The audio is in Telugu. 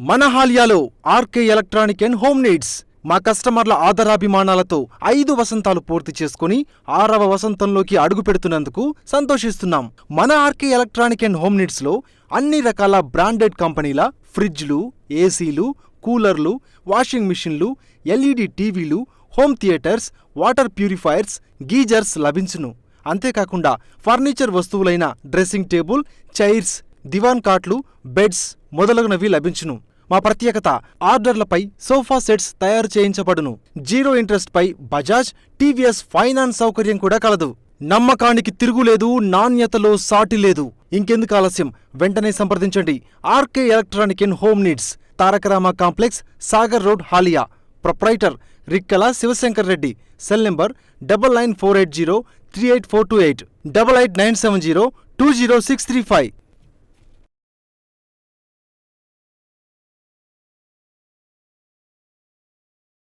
మన హాలియాలో R K electronic and home needs. మా కస్టమర్ల ఆదరాభిమానాలతో ఐదు వసంతాలు పూర్తి చేసుకుని ఆరవ వసంతంలోకి అడుగు పెడుతున్నందుకు సంతోషిస్తున్నాం. మన R K electronic and home నీడ్స్లో అన్ని రకాల బ్రాండెడ్ కంపెనీల ఫ్రిడ్జ్లు ఏసీలు కూలర్లు వాషింగ్ మిషన్లు ఎల్ఈడి టీవీలు home theatres water purifiers geysers లభించును. అంతేకాకుండా ఫర్నిచర్ వస్తువులైన డ్రెస్సింగ్ టేబుల్ చైర్స్ దివాన్ కాట్లు బెడ్స్ మొదలగునవి లభించును. మా ప్రత్యేకత ఆర్డర్లపై సోఫా సెట్స్ తయారు చేయించబడును. జీరో ఇంట్రెస్ట్ పై Bajaj T V S finance సౌకర్యం కూడా కలదు. నమ్మకానికి తిరుగులేదు నాణ్యతలో సాటి లేదు. ఇంకెందుకు ఆలస్యం? వెంటనే సంప్రదించండి. R K electronic in home needs Tarakarama complex Sagar road Haliya. Proprietor Rikkala Shivashankar Reddy. Cell number double nine four eight zero three eight four two eight double eight nine seven zero two zero six three five.